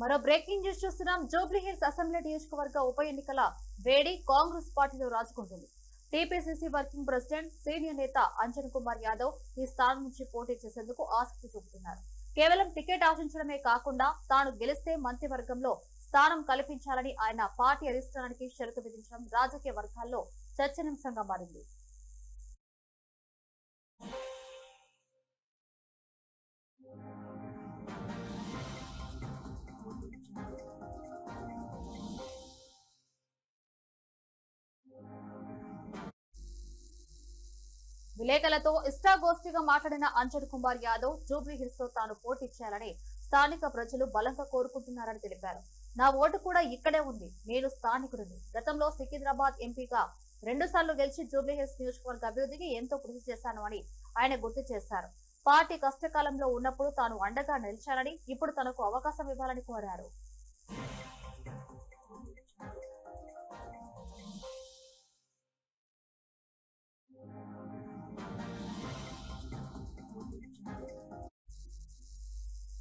మరో breaking news చూస్తున్నాం. Jubilee Hills assembly నియోజకవర్గ ఉప ఎన్నికల వేడి కాంగ్రెస్ పార్టీలో రాజుకుంటుంది. టీపీసీసీ వర్కింగ్ ప్రెసిడెంట్ సీనియర్ నేత అంజన్ కుమార్ యాదవ్ ఈ స్థానం నుంచి పోటీ చేసేందుకు ఆసక్తి చూపుతున్నారు. కేవలం టికెట్ ఆశించడమే కాకుండా తాను గెలిస్తే మంత్రివర్గంలో స్థానం కల్పించాలని ఆయన పార్టీ అధిష్టానానికి షరతు విధించడం రాజకీయ వర్గాల్లో చర్చనీయాంశంగా మారింది. విలేకరులతో ఇష్టాగోష్ఠిగా మాట్లాడిన అంజన్ కుమార్ యాదవ్ జూబ్లీ హిల్స్లో తాను పోటీ చేయాలని స్థానిక ప్రజలు బలంగా కోరుకుంటున్నారని తెలిపారు. నా ఓటు కూడా ఇక్కడే ఉంది. నేను స్థానికుడిని. గతంలో సికింద్రాబాద్ ఎంపీగా రెండు సార్లు గెలిచి జూబ్లీహిల్స్ నియోజకవర్గ అభివృద్ధికి ఎంతో కృషి చేశాను అని ఆయన గుర్తు చేశారు. పార్టీ కష్టకాలంలో ఉన్నప్పుడు తాను అండగా నిలిచానని ఇప్పుడు తనకు అవకాశం ఇవ్వాలని కోరారు.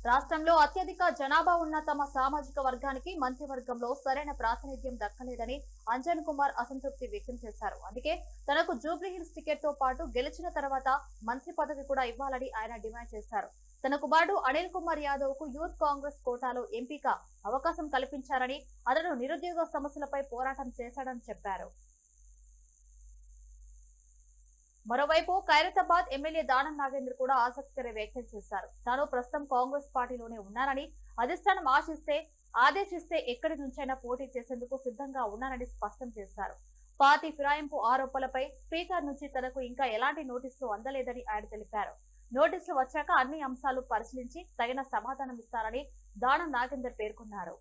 రాష్ట్రంలో అత్యధిక జనాభా ఉన్న తమ సామాజిక వర్గానికి మంత్రివర్గంలో సరైన ప్రాతినిధ్యం దక్కలేదని అంజన్ కుమార్ అసంతృప్తి వ్యక్తం చేశారు. అందుకే తనకు జూబ్లీహిల్స్ టికెట్తో పాటు గెలిచిన తర్వాత మంత్రి పదవి కూడా ఇవ్వాలని ఆయన డిమాండ్ చేశారు. తన కుమారుడు అనిల్ కుమార్ యాదవ్కు యూత్ కాంగ్రెస్ కోటాలో ఎంపిక అవకాశం కల్పించారని అతను నిరుద్యోగ సమస్యలపై పోరాటం చేశాడని చెప్పారు. మరోవైపు ఖైరతాబాద్ ఎమ్మెల్యే దానం నాగేంద్ర కూడా ఆసక్తికర వ్యాఖ్యలు చేశారు. తాను ప్రస్తుతం కాంగ్రెస్ పార్టీలోనే ఉన్నానని అధిష్టానం ఆశిస్తే ఆదేశిస్తే ఎక్కడి నుంచైనా పోటీ చేసేందుకు సిద్ధంగా ఉన్నానని స్పష్టం చేశారు. పార్టీ ఫిరాయింపు ఆరోపణలపై స్పీకర్ నుంచి తనకు ఇంకా ఎలాంటి నోటీసులు అందలేదని ఆయన తెలిపారు. నోటీసులు వచ్చాక అన్ని అంశాలు పరిశీలించి తగిన సమాధానం ఇస్తారని దానం నాగేందర్ పేర్కొన్నారు.